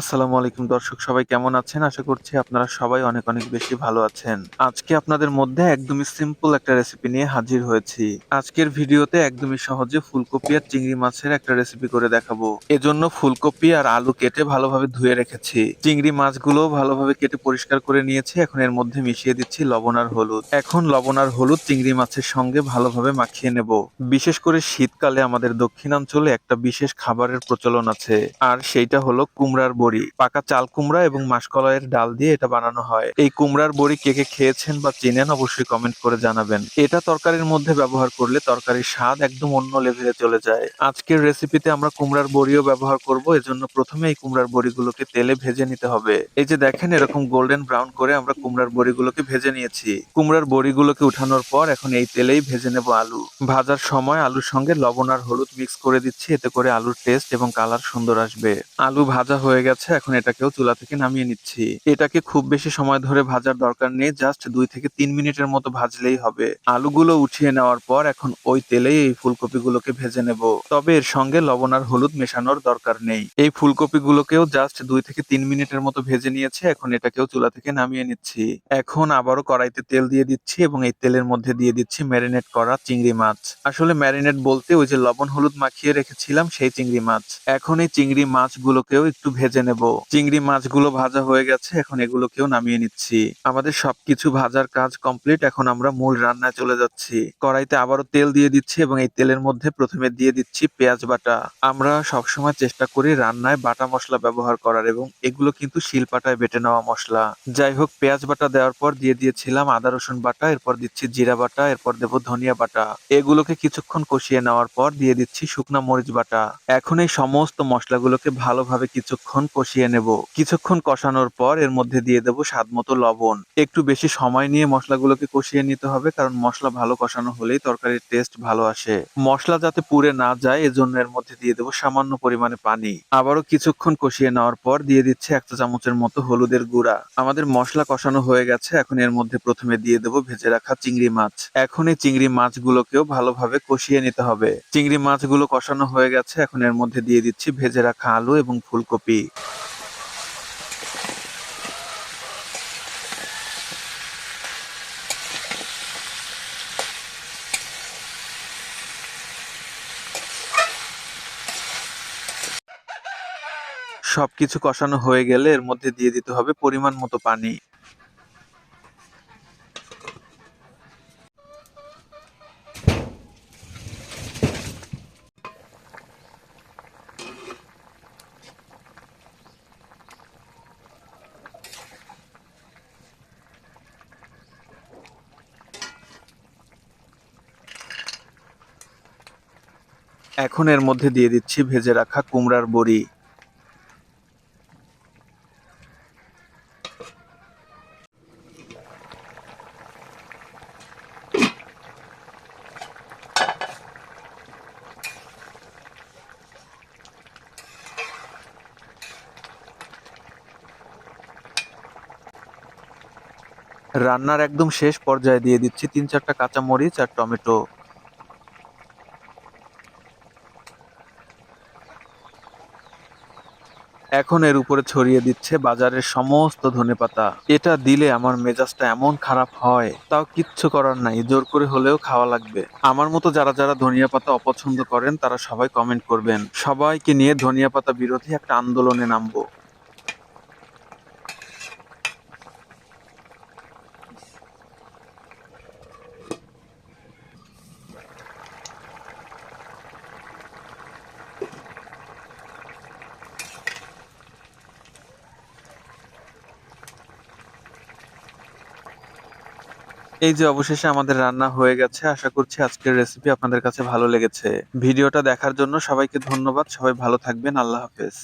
আসসালামু আলাইকুম দর্শক, সবাই কেমন আছেন? আশা করছি আপনারা সবাই অনেক অনেক বেশি ভালো আছেন। আজকে আপনাদের মধ্যে একদমই সিম্পল একটা রেসিপি নিয়ে হাজির হয়েছি। আজকের ভিডিওতে একদমই সহজে ফুলকপি আর চিংড়ি মাছের একটা রেসিপি করে দেখাবো। এজন্য ফুলকপি আর আলু কেটে ভালোভাবে ধুয়ে রেখেছি। চিংড়ি মাছগুলো ভালোভাবে কেটে পরিষ্কার করে নিয়েছি। এখন এর মধ্যে মিশিয়ে দিচ্ছি লবণ আর হলুদ। এখন লবণ আর হলুদ চিংড়ি মাছের সঙ্গে ভালোভাবে মাখিয়ে নেব। বিশেষ করে শীতকালে আমাদের দক্ষিণাঞ্চলে একটা বিশেষ খাবারের প্রচলন আছে। আর সেইটা হলো কুমড়ার পাকা চাল কুমড়া এবং মাসকলাইয়ের ডাল দিয়ে এটা বানানো হয়। এই কুমড়ার বড়ি কে কে খেয়েছেন বা চেনেন অবশ্যই কমেন্ট করে জানাবেন। এটা তরকারির মধ্যে ব্যবহার করলে তরকারির স্বাদ একদম অন্য লেভেলে চলে যায়। আজকের রেসিপিতে আমরা কুমড়ার বড়িও ব্যবহার করব, এজন্য প্রথমে এই কুমড়ার বড়িগুলোকে তেলে ভেজে নিতে হবে। এই যে দেখেন এরকম গোল্ডেন ব্রাউন করে আমরা কুমড়ার বড়িগুলোকে ভেজে নিয়েছি। কুমড়ার বড়িগুলোকে উঠানোর পর এখন এই তেলেই ভেজে নেব আলু। ভাজার সময় আলুর সঙ্গে লবণ আর হলুদ মিক্স করে দিচ্ছি, এতে করে আলুর টেস্ট এবং কালার সুন্দর আসবে। আলু ভাজা হয়ে গেছে। এখন এটাকেও চুলা থেকে নামিয়ে নিচ্ছি। এটাকে খুব বেশি সময় ধরে ভাজার দরকার নেই, জাস্ট দুই থেকে তিন মিনিটের মতো ভাজলেই হবে। আলুগুলো উঠিয়ে নেওয়ার পর এখন ওই তেলেই এই ফুলকপিগুলোকে ভেজে নেব। তবে এর সঙ্গে লবণ আর হলুদ মেশানোর দরকার নেই। এই ফুলকপিগুলোকেও জাস্ট দুই থেকে তিন মিনিটের মতো ভেজে নিয়েছে, এখন এটাকেও চুলা থেকে নামিয়ে নিচ্ছি। এখন আবারও কড়াইতে তেল দিয়ে দিচ্ছি এবং এই তেলের মধ্যে দিয়ে দিচ্ছি ম্যারিনেট করা চিংড়ি মাছ। আসলে ম্যারিনেট বলতে ওই যে লবণ হলুদ মাখিয়ে রেখেছিলাম সেই চিংড়ি মাছ। এখন এই চিংড়ি মাছগুলোকেও একটু ভেজে নেব। চিংড়ি মাছগুলো ভাজা হয়ে গেছে, এখন এগুলোকেও নামিয়ে নিচ্ছি। আমাদের সবকিছু ভাজার কাজ কমপ্লিট, এখন আমরা মূল রান্নায় চলে যাচ্ছি। কড়াইতে আবারও তেল দিয়ে দিচ্ছি এবং এই তেলের মধ্যে প্রথমে দিয়ে দিচ্ছি পেঁয়াজ বাটা। আমরা সবসময় চেষ্টা করি রান্নায় বাটা মশলা ব্যবহার করার এবং এগুলো কিন্তু শিলপাটায় বেটে নেওয়া মশলা। যাই হোক, পেঁয়াজ বাটা দেওয়ার পর দিয়ে দিয়েছিলাম আদা, রসুন বাটা, এরপর দিচ্ছি জিরা বাটা, এরপর দেবো ধনিয়া বাটা। এগুলোকে কিছুক্ষণ কষিয়ে নেওয়ার পর দিয়ে দিচ্ছি শুকনা মরিচ বাটা। এখন এই সমস্ত মশলাগুলোকে ভালোভাবে কিছুক্ষণ কষিয়ে নেব। কিছুক্ষণ কষানোর পর এর মধ্যে দিয়ে দেবো স্বাদ মতো লবণ। একটু বেশি সময় নিয়ে মশলাগুলোকে কষিয়ে নিতে হবে, কারণ মশলা ভালো কষানো হলেই তরকারির টেস্ট ভালো আসে। মশলা যাতে পুড়ে না যায়, এজন্য এর মধ্যে দিয়ে দেবো সামান্য পরিমাণে পানি। আবারও কিছুক্ষণ কষিয়ে নেওয়ার পর দিয়ে দিচ্ছে একটা চামচের মতো হলুদের গুঁড়া। আমাদের মশলা কষানো হয়ে গেছে, এখন এর মধ্যে প্রথমে দিয়ে দেবো ভেজে রাখা চিংড়ি মাছ। এখন এই চিংড়ি মাছগুলোকেও ভালোভাবে কষিয়ে নিতে হবে। চিংড়ি মাছগুলো কষানো হয়ে গেছে, এখন এর মধ্যে দিয়ে দিচ্ছি ভেজে রাখা আলু এবং ফুলকপি। সবকিছু কষানো হয়ে গেলে এর মধ্যে দিয়ে দিতে হবে পরিমাণ মতো পানি। এখন এর মধ্যে দিয়ে দিচ্ছি ভেজে রাখা কুমড়ার বড়ি। রান্নার একদম শেষ পর্যায়ে দিয়ে দিচ্ছি তিন চারটা কাঁচামরিচ আর টমেটো। এখন এর উপরে ছড়িয়ে দিচ্ছে বাজারের সমস্ত ধনে পাতা। এটা দিলে আমার মেজাজটা এমন খারাপ হয়। তাও কিচ্ছু করার নাই, জোর করে হলেও খাওয়া লাগবে। আমার মতো যারা যারা ধনিয়া পাতা অপছন্দ করেন, তারা সবাই কমেন্ট করবেন। সবাইকে নিয়ে ধনিয়া পাতা বিরোধী একটা আন্দোলনে নামবো। এই যে অবশেষে আমাদের রান্না হয়ে গেছে, আশা করছি আজকের রেসিপি আপনাদের কাছে ভালো লেগেছে। ভিডিওটা দেখার জন্য সবাইকে ধন্যবাদ, সবাই ভালো থাকবেন, আল্লাহ হাফেজ।